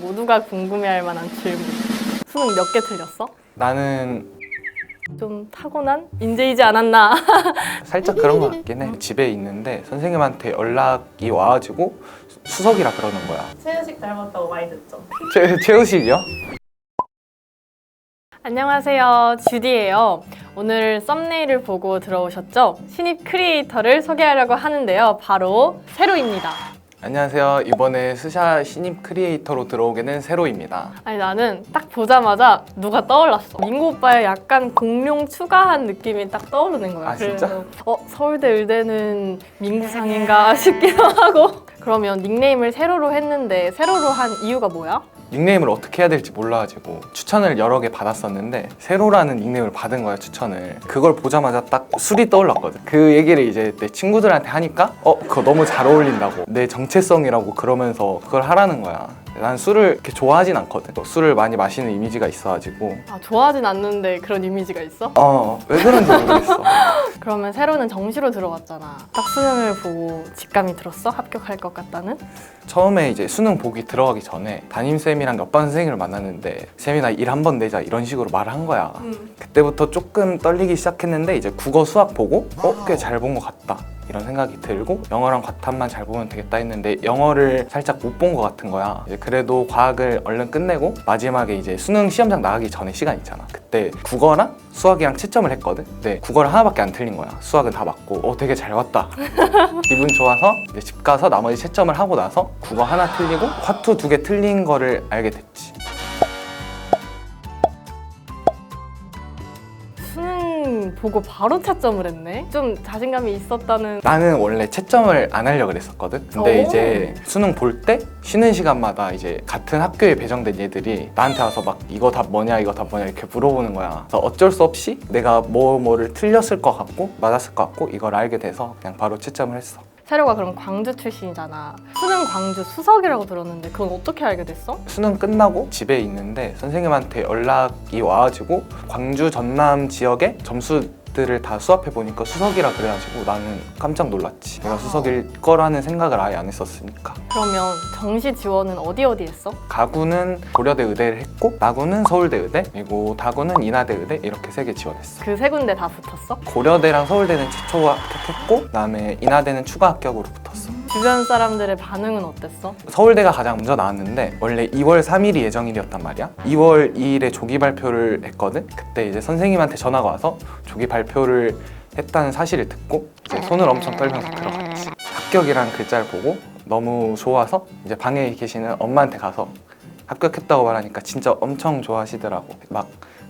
모두가 궁금해할 만한 질문. 수능 몇 개 틀렸어? 나는 좀 타고난 인재이지 않았나? 살짝 그런 것 같긴 해. 집에 있는데 선생님한테 연락이 와가지고 수- 수석이라 그러는 거야. 최우식 닮았다고 많이 듣죠. 최, 최우식이요? 안녕하세요. 주디예요. 오늘 썸네일을 보고 들어오셨죠? 신입 크리에이터를 소개하려고 하는데요. 바로 세로입니다. 안녕하세요. 이번에 스샤 신입 크리에이터로 들어오게 된 세로입니다. 아니 나는 딱 보자마자 누가 떠올랐어. 민고 오빠의 약간 공룡 추가한 느낌이 딱 떠오르는 거야. 아, 진짜? 그래서 어 서울대 의대는 민구상인가 싶기도 하고. 그러면 닉네임을 세로로 했는데 세로로 한 이유가 뭐야? 닉네임을 어떻게 해야 될지 몰라가지고 추천을 여러 개 받았었는데 세로라는 닉네임을 받은 거야 추천을. 그걸 보자마자 딱 술이 떠올랐거든. 그 얘기를 이제 내 친구들한테 하니까 어 그거 너무 잘 어울린다고 내 정체성이라고 그러면서 그걸 하라는 거야 난 술을 이렇게 좋아하진 않거든 술을 많이 마시는 이미지가 있어가지고 아 좋아하진 않는데 그런 이미지가 있어? 어 왜 그런지 모르겠어 그러면 세로는 정시로 들어갔잖아. 딱 수능을 보고 직감이 들었어? 합격할 것 같다는? 처음에 이제 수능 보기 들어가기 전에 담임쌤이랑 옆반 선생님을 만났는데 쌤이 나 일 한 번 내자 이런 식으로 말을 한 거야 그때부터 조금 떨리기 시작했는데 이제 국어 수학 보고 어 꽤 잘 본 것 같다 이런 생각이 들고 영어랑 과탐만 잘 보면 되겠다 했는데 영어를 살짝 못 본 것 같은 거야. 그래도 과학을 얼른 끝내고 마지막에 이제 수능 시험장 나가기 전에 시간 있잖아. 그때 국어랑 수학이랑 채점을 했거든. 근데 국어를 하나밖에 안 틀린 거야. 수학은 다 맞고 어 되게 잘 봤다. 기분 좋아서 집 가서 나머지 채점을 하고 나서 국어 하나 틀리고 화투 두 개 틀린 거를 알게 됐지 수능 보고 바로 채점을 했네? 좀 자신감이 있었다는 나는 원래 채점을 안 하려고 그랬었거든. 근데 오. 이제 수능 볼 때 쉬는 시간마다 이제 같은 학교에 배정된 얘들이 나한테 와서 막 이거 답 뭐냐 이거 답 뭐냐 이렇게 물어보는 거야. 그래서 어쩔 수 없이 내가 뭐 뭐를 틀렸을 것 같고 맞았을 것 같고 이걸 알게 돼서 그냥 바로 채점을 했어. 세로가 그럼 광주 출신이잖아. 수능 광주 수석이라고 들었는데 그건 어떻게 알게 됐어? 수능 끝나고 집에 있는데 선생님한테 연락이 와가지고 광주 전남 지역의 점수 들을 다 수합해 보니까 수석이라 그래가지고 나는 깜짝 놀랐지. 내가 수석일 거라는 생각을 아예 안 했었으니까. 그러면 정시 지원은 어디 어디 했어? 가구는 고려대 의대를 했고 나구는 서울대 의대 그리고 다구는 인하대 의대 이렇게 세 개 지원했어 그 세 군데 다 붙었어? 고려대랑 서울대는 최초 합격했고 그다음에 인하대는 추가 합격으로 붙었어 주변 사람들의 반응은 어땠어? 서울대가 가장 먼저 나왔는데 원래 2월 3일이 예정일이었단 말이야. 2월 2일에 조기 발표를 했거든. 그때 이제 선생님한테 전화가 와서 조기 발표를 했다는 사실을 듣고 이제 손을 엄청 떨면서 들어갔지. 합격이란 글자를 보고 너무 좋아서 이제 방에 계시는 엄마한테 가서 합격했다고 말하니까 진짜 엄청 좋아하시더라고. 막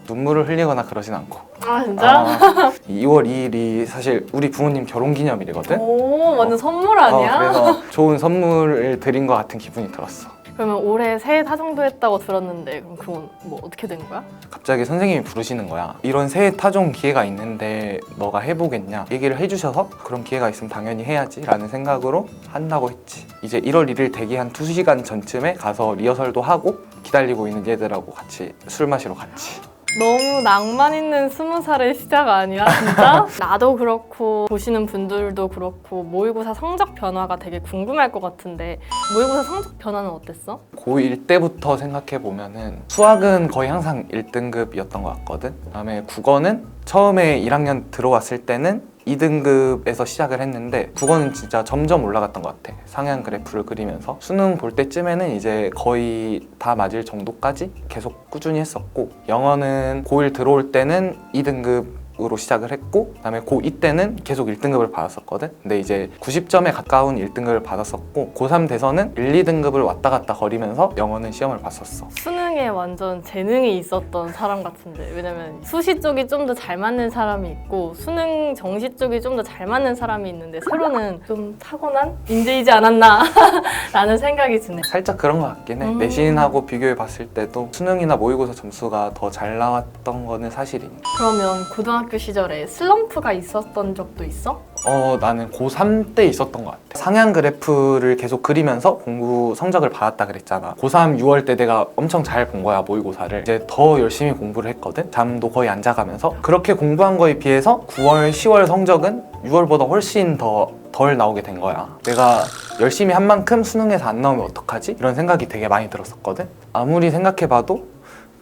눈물을 흘리거나 그러진 않고 아 진짜? 아, 2월 2일이 사실 우리 부모님 결혼 기념일이거든 오 완전 선물 아니야? 어, 그래서 좋은 선물을 드린 것 같은 기분이 들었어 그러면 올해 새해 타정도 했다고 들었는데 그럼 그건 뭐 어떻게 된 거야? 갑자기 선생님이 부르시는 거야. 이런 새해 타종 기회가 있는데 너가 해보겠냐? 얘기를 해주셔서 그런 기회가 있으면 당연히 해야지 라는 생각으로 한다고 했지. 이제 1월 1일 대기 한 2시간 전쯤에 가서 리허설도 하고 기다리고 있는 얘들하고 같이 술 마시러 갔지. 너무 낭만 있는 스무 살의 시작 아니야 진짜? 나도 그렇고 보시는 분들도 그렇고 모의고사 성적 변화가 되게 궁금할 것 같은데 모의고사 성적 변화는 어땠어? 고1 때부터 생각해 보면은 수학은 거의 항상 1등급이었던 것 같거든. 그다음에 국어는 처음에 1학년 들어왔을 때는 2등급에서 시작을 했는데 국어는 진짜 점점 올라갔던 것 같아. 상향 그래프를 그리면서 수능 볼 때쯤에는 이제 거의 다 맞을 정도까지 계속 꾸준히 했었고 영어는 고1 들어올 때는 2등급 으로 시작을 했고 그다음에 고2 때는 계속 1등급을 받았었거든. 근데 이제 90점에 가까운 1등급을 받았었고 고3 돼서는 1, 2등급을 왔다 갔다 거리면서 영어는 시험을 봤었어. 수능에 완전 재능이 있었던 사람 같은데. 왜냐면 수시 쪽이 좀 더 잘 맞는 사람이 있고 수능 정시 쪽이 좀 더 잘 맞는 사람이 있는데 세로는 좀 타고난 인재이지 않았나 라는 생각이 드네. 살짝 그런 것 같긴 해. 음. 내신하고 비교해 봤을 때도 수능이나 모의고사 점수가 더 잘 나왔던 거는 사실이니 그러면 고등학교 고등학교 시절에 슬럼프가 있었던 적도 있어? 어, 나는 고3 때 있었던 것 같아. 상향 그래프를 계속 그리면서 공부 성적을 받았다 그랬잖아. 고3 6월 때 내가 엄청 잘 본 거야, 모의고사를. 이제 더 열심히 공부를 했거든. 잠도 거의 안 자가면서. 그렇게 공부한 거에 비해서 9월, 10월 성적은 6월보다 훨씬 더 덜 나오게 된 거야. 내가 열심히 한 만큼 수능에서 안 나오면 어떡하지? 이런 생각이 되게 많이 들었었거든. 아무리 생각해봐도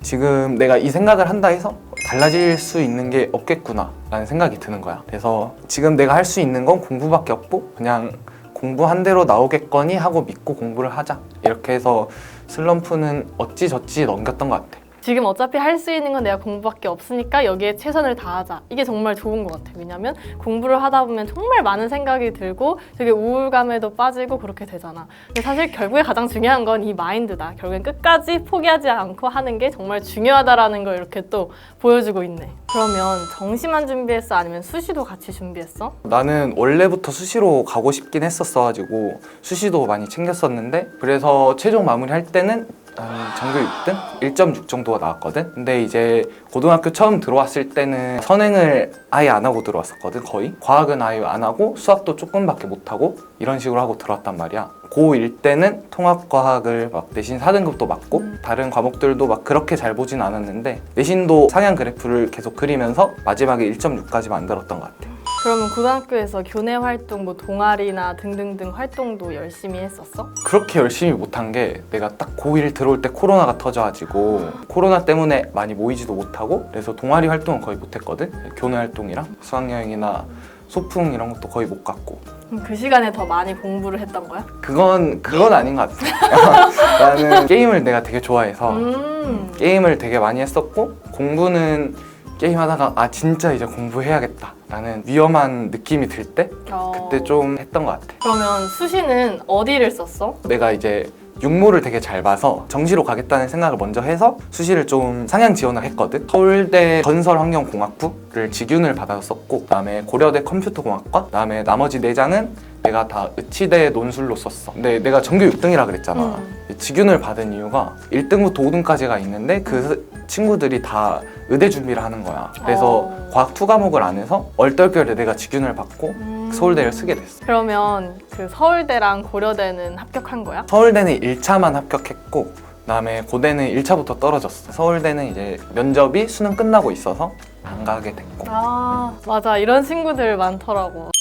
지금 내가 이 생각을 한다 해서 달라질 수 있는 게 없겠구나 라는 생각이 드는 거야. 그래서 지금 내가 할 수 있는 건 공부밖에 없고 그냥 공부한 대로 나오겠거니 하고 믿고 공부를 하자. 이렇게 해서 슬럼프는 어찌저찌 넘겼던 것 같아 지금 어차피 할 수 있는 건 내가 공부밖에 없으니까 여기에 최선을 다하자. 이게 정말 좋은 것 같아. 왜냐면 공부를 하다 보면 정말 많은 생각이 들고 되게 우울감에도 빠지고 그렇게 되잖아. 근데 사실 결국에 가장 중요한 건 이 마인드다. 결국엔 끝까지 포기하지 않고 하는 게 정말 중요하다라는 걸 이렇게 또 보여주고 있네. 그러면 정시만 준비했어? 아니면 수시도 같이 준비했어? 나는 원래부터 수시로 가고 싶긴 했었어가지고 수시도 많이 챙겼었는데 그래서 최종 마무리할 때는 한 전교 6등? 1.6 정도가 나왔거든? 근데 이제 고등학교 처음 들어왔을 때는 선행을 아예 안 하고 들어왔었거든 거의 과학은 아예 안 하고 수학도 조금밖에 못 하고 이런 식으로 하고 들어왔단 말이야 고1 때는 통합과학을 막 내신 4등급도 맞고 다른 과목들도 막 그렇게 잘 보진 않았는데 내신도 상향 그래프를 계속 그리면서 마지막에 1.6까지 만들었던 것 같아 그러면 고등학교에서 교내 활동, 뭐 동아리나 등등등 활동도 열심히 했었어? 그렇게 열심히 못한 게 내가 딱 고1 들어올 때 코로나가 터져가지고 코로나 때문에 많이 모이지도 못하고 그래서 동아리 활동은 거의 못했거든 교내 활동이랑 수학여행이나 소풍 이런 것도 거의 못 갔고 그럼 그 시간에 더 많이 공부를 했던 거야? 그건 그건 아닌 것 같아 나는 게임을 내가 되게 좋아해서 음. 게임을 되게 많이 했었고 공부는 게임 하다가 아 진짜 이제 공부해야겠다 라는 위험한 느낌이 들 때 어. 그때 좀 했던 것 같아 그러면 수시는 어디를 썼어? 내가 이제 육모를 되게 잘 봐서 정시로 가겠다는 생각을 먼저 해서 수시를 좀 상향 지원을 했거든. 서울대 건설환경공학부를 직윤을 받아서 썼고, 그다음에 고려대 컴퓨터공학과, 그다음에 나머지 네 장은 내가 다 의치대 논술로 썼어. 근데 내가 전교 6등이라 그랬잖아. 직윤을 받은 이유가 1등부터 5등까지가 있는데 그 친구들이 다 의대 준비를 하는 거야. 그래서 어. 과학 투 과목을 안 해서 얼떨결에 내가 직윤을 받고 음. 서울대를 쓰게 됐어. 그러면 그 서울대랑 고려대는 합격한 거야? 서울대는 1차만 합격했고 그다음에 고대는 1차부터 떨어졌어. 서울대는 이제 면접이 수능 끝나고 있어서 안 가게 됐고. 아 맞아 이런 친구들 많더라고.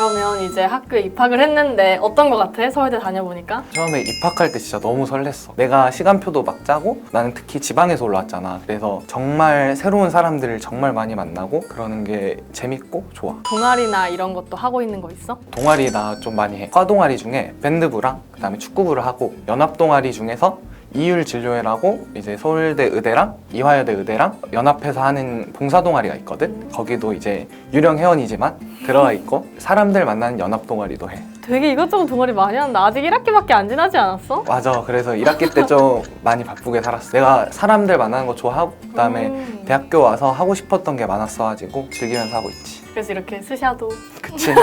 그러면 이제 학교에 입학을 했는데 어떤 거 같아? 서울대 다녀보니까? 처음에 입학할 때 진짜 너무 설렜어. 내가 시간표도 막 짜고 나는 특히 지방에서 올라왔잖아. 그래서 정말 새로운 사람들을 정말 많이 만나고 그러는 게 재밌고 좋아. 동아리나 이런 것도 하고 있는 거 있어? 동아리 나 좀 많이 해. 과 동아리 중에 밴드부랑 그다음에 축구부를 하고 연합 동아리 중에서 이율 진료회라고 이제 서울대 의대랑 이화여대 의대랑 연합해서 하는 봉사 동아리가 있거든. 거기도 이제 유령 회원이지만 들어가 있고 사람들 만나는 연합 동아리도 해. 되게 이것저것 동아리 많이 하는데 아직 1학기밖에 안 지나지 않았어? 맞아. 그래서 1학기 때 좀 많이 바쁘게 살았어. 내가 사람들 만나는 거 좋아하고 그다음에 음. 대학교 와서 하고 싶었던 게 많았어가지고 즐기면서 하고 있지. 그래서 이렇게 스샤도 그치?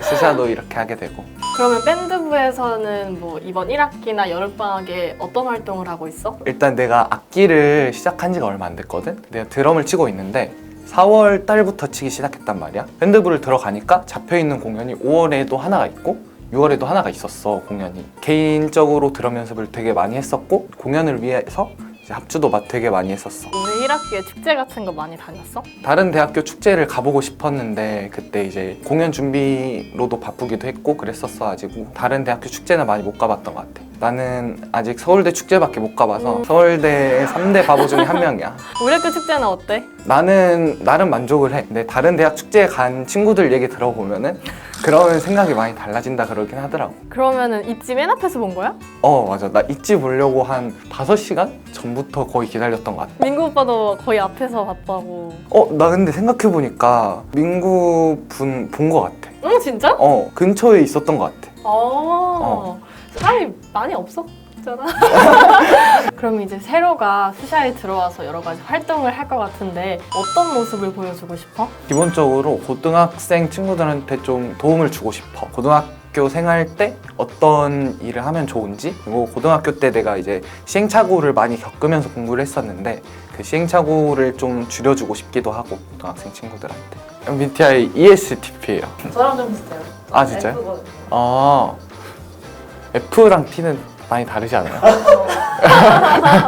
스샤도 이렇게 하게 되고. 그러면 밴드부에서는 뭐 이번 1학기나 여름방학에 어떤 활동을 하고 있어? 일단 내가 악기를 시작한 지가 얼마 안 됐거든? 내가 드럼을 치고 있는데 4월 달부터 치기 시작했단 말이야. 밴드부를 들어가니까 잡혀있는 공연이 5월에도 하나가 있고 6월에도 하나가 있었어, 공연이. 개인적으로 드럼 연습을 되게 많이 했었고 공연을 위해서 이제 합주도 막 되게 많이 했었어. 오늘 1학기에 축제 같은 거 많이 다녔어? 다른 대학교 축제를 가보고 싶었는데 그때 이제 공연 준비로도 바쁘기도 했고 그랬었어 가지고 다른 대학교 축제는 많이 못 가봤던 것 같아. 나는 아직 서울대 축제밖에 못 가봐서 음. 서울대 3대 바보 중에 한 명이야. 우리 학교 축제는 어때? 나는 나름 만족을 해. 근데 다른 대학 축제에 간 친구들 얘기 들어보면은 그런 생각이 많이 달라진다 그러긴 하더라고. 그러면은 입지 맨 앞에서 본 거야? 어 맞아. 나 있지 보려고 한 5시간 전부터 거의 기다렸던 것 같아. 민구 오빠도 거의 앞에서 봤다고. 어 나 근데 생각해보니까 민구 분 본 것 같아. 응 진짜? 어 근처에 있었던 것 같아. 어. 사람이 많이 없었잖아. 그럼 이제 세로가 수샤에 들어와서 여러 가지 활동을 할 것 같은데 어떤 모습을 보여주고 싶어? 기본적으로 고등학생 친구들한테 좀 도움을 주고 싶어. 고등학교 대학교 생활 때 어떤 일을 하면 좋은지 그리고 고등학교 때 내가 이제 시행착오를 많이 겪으면서 공부를 했었는데 그 시행착오를 좀 줄여주고 싶기도 하고 고등학생 친구들한테 MBTI ESTP예요 저랑 좀 비슷해요. 아 진짜요? F거든요. 아 F랑 T는 많이 다르지 않아요?